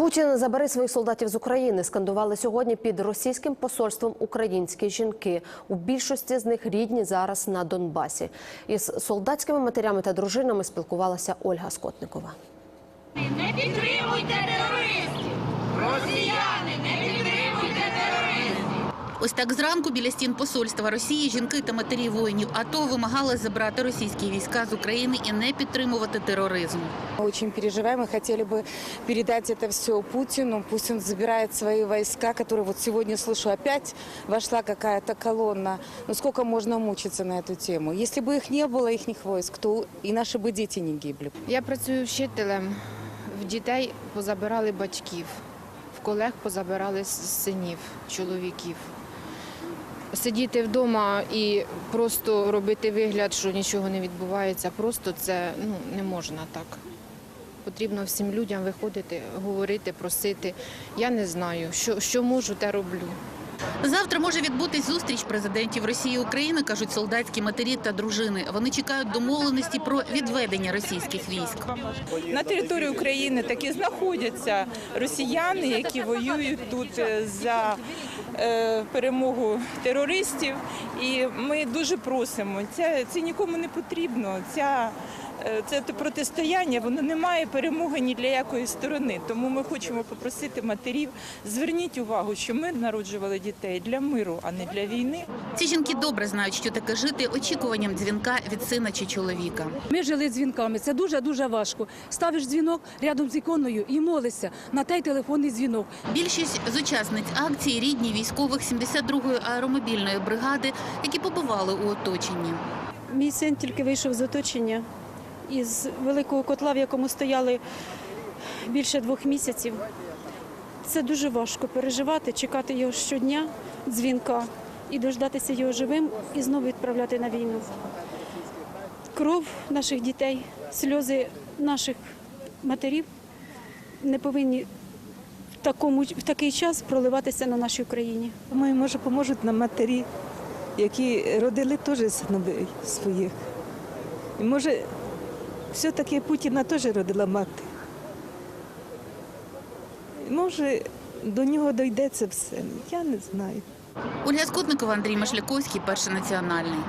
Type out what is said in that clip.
Путін забери своїх солдатів з України. Скандували сьогодні під російським посольством українські жінки. У більшості з них рідні зараз на Донбасі. Із солдатськими матерями та дружинами спілкувалася Ольга Скотникова. Не підтримуйте терористів! Росіяни, не підтримуйте! Ось так зранку біля стін посольства Росії жінки та матері воїнів АТО вимагали забрати російські війська з України і не підтримувати тероризм. Мы очень переживаем и хотели бы передать это все Путину. Пусть он забирает свои войска, которые вот сегодня, слышу, опять вошла какая-то колонна. Ну сколько можно мучиться на эту тему? Если бы их не было, их войск, то и наши бы дети не гибли. Я працюю вчителем. В дітей позабирали батьків, в колег позабирали с- синів, чоловіків. Сидіти вдома і просто робити вигляд, що нічого не відбувається, просто це ну, не можна так. Потрібно всім людям виходити, говорити, просити. Я не знаю, що, що можу, те роблю. Завтра може відбутись зустріч президентів Росії і України, кажуть солдатські матері та дружини. Вони чекають домовленості про відведення російських військ. На території України таки знаходяться росіяни, які воюють тут е, за е, перемогу терористів. І ми дуже просимо. Це, це нікому не потрібно. Ця, це протистояння воно не має перемоги ні для якої сторони. Тому ми хочемо попросити матерів, зверніть увагу, що ми народжували дітей для миру, а не для війни. Ці жінки добре знають, що таке жити очікуванням дзвінка від сина чи чоловіка. Ми жили дзвінками. Це дуже дуже важко. Ставиш дзвінок рядом з іконою і молишся на той телефонний дзвінок. Більшість з учасниць акції рідні військових 72-ї аеромобільної бригади, які побували у оточенні. Мій син тільки вийшов з оточення із великого котла, в якому стояли більше двох місяців. Це дуже важко переживати, чекати його щодня, дзвінка, і дождатися його живим і знову відправляти на війну. Кров наших дітей, сльози наших матерів не повинні в, такому, в такий час проливатися на нашій Україні. Думаю, може, поможуть нам матері, які родили теж синовей своїх. І може, все-таки Путіна теж родила мати. Може, до нього дойде це все. Я не знаю. Ольга Скотникова, Андрій Машляковський, перший національний.